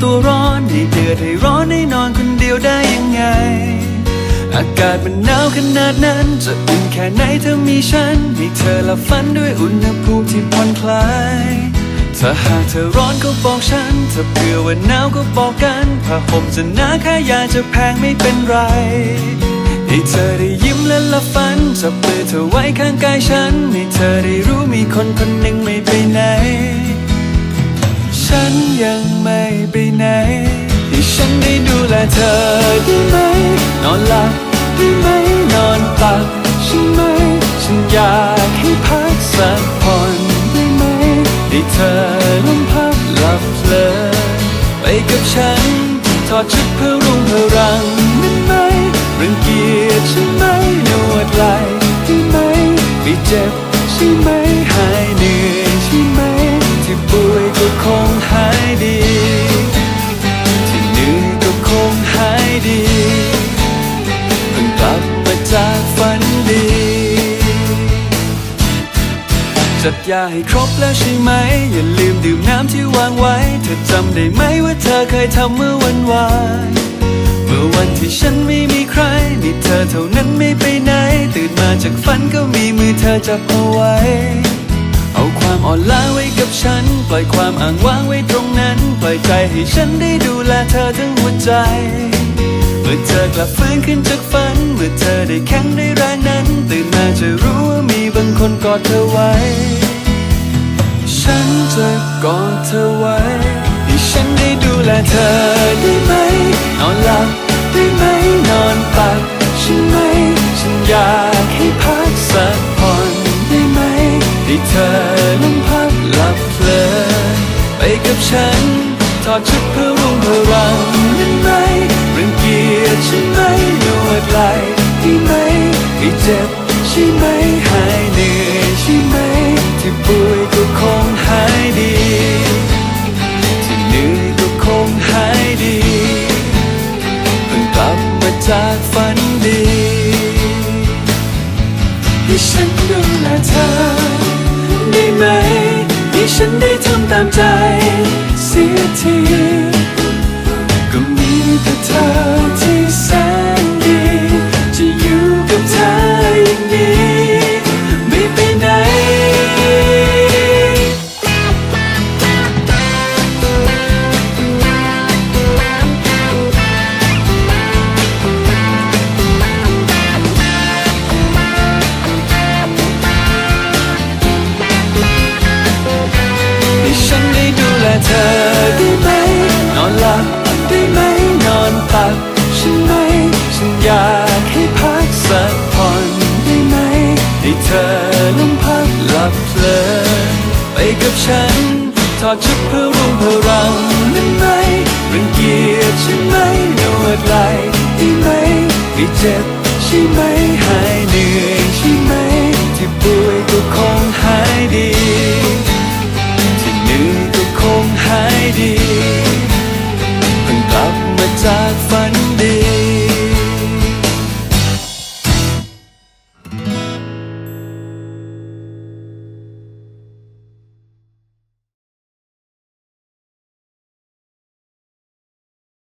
ได้ร้อนได้นอนคนเดียวได้ยังไง อากาศมันหนาวขนาดนั้น จะอุ่นแค่ไหนเธอมีฉันให้เธอลับฝันด้วยอุณหภูมิที่ผ่อนคลายถ้าหากเธอร้อนก็บอกฉัน ถ้าเผื่อว่าหนาวก็บอกกันผ้าห่มจะหนาแค่ยาจะแพงไม่เป็นไรให้เธอได้ยิ้มและลับฝันจับมือเธอไว้ข้างกายฉันให้เธอได้รู้มีคนคนหนึ่ง เธอได้ไหม นอนหลับได้ไหม นอนตักฉันไหม ฉันอยากให้พักสักผ่อนได้ไหมให้เธอลมพักหลับเพลินไปกับฉัน ทอดชุดเพื่อรุ่งเพื่อรัง ยาให้ครบแล้วใช่ไหม อย่าลืมดื่มน้ำที่วางไว้ เธอจำได้ไหมว่าเธอเคยทำเมื่อวันวานเมื่อวันที่ฉันไม่มีใคร มีเธอเท่านั้นไม่ไปไหน ตื่นมาจากฝันก็มีมือเธอจับเอาไว้ เอาความอ่อนล้าไว้กับฉัน ปล่อยความอ้างว้างไว้ตรงนั้น ปล่อยใจให้ฉันได้ดูแลเธอทั้งหัวใจเมื่อเธอกลับฟื้นขึ้นจากฝัน เมื่อเธอได้แข็งได้แรงนั้น ตื่นมาจะรู้ว่ามีบางคนกอดเธอไว้ ฉันจะกอดเธอไว้ให้ฉันได้ดูแลเธอได้ไหม นอนหลับได้ไหมนอนตักใช่ไหม ฉันอยากให้พักสักผ่อนได้ไหมให้เธอลมพักหลับเพลินไปกับฉันถอดชุดเพื่อรุ่งเพื่อรังได้ไหมรังเกียจใช่ไหมนวดไหล่ได้ไหมไม่เจ็บใช่ไหมหายเหนื่อย ให้ฉันดูแลเธอ ได้ไหมให้ฉันได้ทำตามใจ เสีย อนั้นพักหลับเพลินไปกับฉันทอดชุดเพื่อร่วมพลังนั้นไหมรังเกียจใช่ไหมนวดไหลได้ไหมไม่เจ็บใช่ไหมหายเหนื่อยใช่ไหม ที่ป่วยก็คงหายดี ที่เหนื่อยก็คงหายดีเพิ่งกลับมาจาก